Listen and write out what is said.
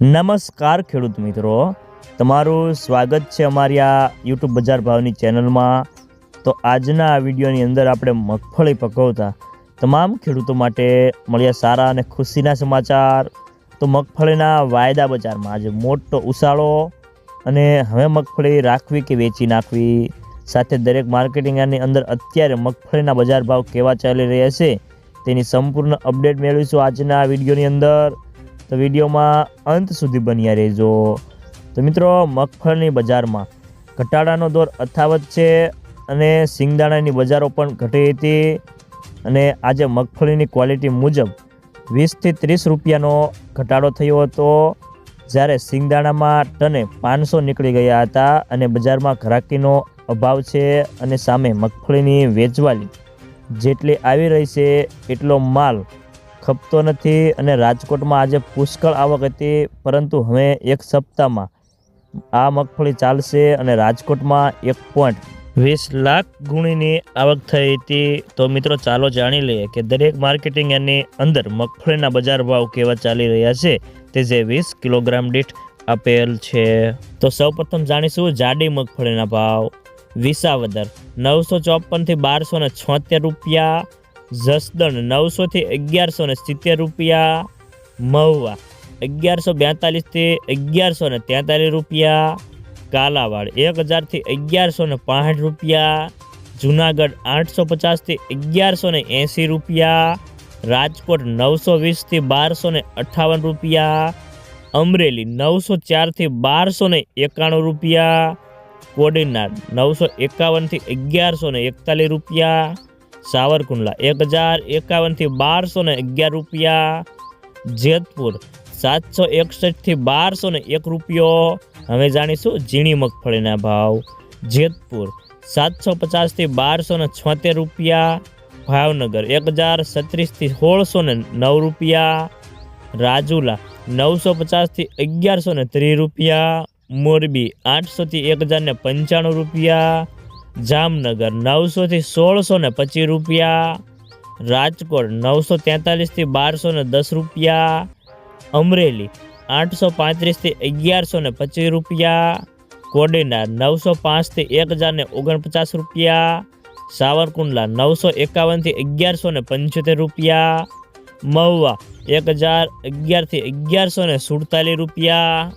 નમસ્કાર ખેડૂત મિત્રો. તમારું સ્વાગત છે અમારી આ યુટ્યુબ બજાર ભાવની ચેનલમાં. તો આજના આ વિડીયોની અંદર આપણે મગફળી પકવતા તમામ ખેડૂતો માટે મળ્યા સારા અને ખુશીના સમાચાર. તો મગફળીના વાયદા બજારમાં આજે મોટો ઉછાળો અને હવે મગફળી રાખવી કે વેચી નાખવી? સાથે દરેક માર્કેટિંગની અંદર અત્યારે મગફળીના બજાર ભાવ કેવા ચાલી રહ્યા છે તેની સંપૂર્ણ અપડેટ મેળવીશું આજના વિડીયોની અંદર. તો વિડીયોમાં અંત સુધી બન્યા રહેજો. તો મિત્રો, મગફળીની બજારમાં ઘટાડાનો દોર અથાવત છે અને સિંગદાણાની બજારો પણ ઘટી હતી અને આજે મગફળીની ક્વોલિટી મુજબ વીસથી ત્રીસ રૂપિયાનો ઘટાડો થયો હતો. જ્યારે સિંગદાણામાં ટને પાંચસો નીકળી ગયા હતા અને બજારમાં ઘરાકીનો અભાવ છે અને સામે મગફળીની વેચવાલી જેટલી આવી રહી છે, એટલો માલ ખપતો નથી અને રાજકોટમાં આજે પુષ્કળ આવક હતી, પરંતુ હવે એક સપ્તાહમાં આ મગફળી ચાલશે અને રાજકોટમાં એક પોઈન્ટ વીસ લાખ ગુણીની આવક થઈ હતી. તો મિત્રો, ચાલો જાણી લઈએ કે દરેક માર્કેટિંગ એની અંદર મગફળીના બજાર ભાવ કેવા ચાલી રહ્યા છે, તે જે વીસ કિલોગ્રામ દીઠ આપેલ છે. તો સૌપ્રથમ જાણીશું જાડી મગફળીના ભાવ. વિસાવદર નવસો ચોપનથી બારસો ને છોતેર રૂપિયા જસદણ નવસોથી અગિયારસો ને સિત્તેર રૂપિયા, મહુવા અગિયારસો બેતાલીસથી અગિયારસો ને તેતાલીસ રૂપિયા, કાલાવાડ એક હજારથી અગિયારસો ને પાંઠ રૂપિયા, જુનાગઢ આઠસો પચાસથી અગિયારસો ને એંસી રૂપિયા, રાજકોટ નવસો વીસથી બારસો ને અઠ્ઠાવન રૂપિયા, અમરેલી નવસો ચારથી બારસો ને એકાણું રૂપિયા, કોડીનાર નવસો એકાવનથી અગિયારસો ને એકતાલીસ રૂપિયા સાવરકુંડલા, એક હજાર એકાવનથી બારસો ને અગિયાર રૂપિયા. જેતપુર, સાતસો એકસઠથી બારસો ને એક રૂપિયો. હવે જાણીશું ઝીણી મગફળીના ભાવ. જેતપુર, સાતસો પચાસથી બારસો ને છોતેર રૂપિયા. ભાવનગર, એક હજાર છત્રીસથી સોળસો ને નવ રૂપિયા. રાજુલા, નવસો પચાસથી અગિયારસો ને ત્રીસ રૂપિયા. મોરબી, આઠસોથી એક હજારને પંચાણું રૂપિયા. જામનગર નવસોથી સોળસો ને પચીસ રૂપિયા, રાજકોટ નવસો તેતાલીસથી બારસો ને દસ રૂપિયા, અમરેલી આઠસો પાંત્રીસથી અગિયારસો ને પચીસ રૂપિયા, કોડીનાર નવસો પાંચથી એક હજાર ને ઓગણપચાસ રૂપિયા, સાવરકુંડલા નવસો એકાવનથી અગિયારસો ને પંચોતેર રૂપિયા, મહુવા એક હજાર અગિયારથી અગિયારસો ને સુડતાલીસ રૂપિયા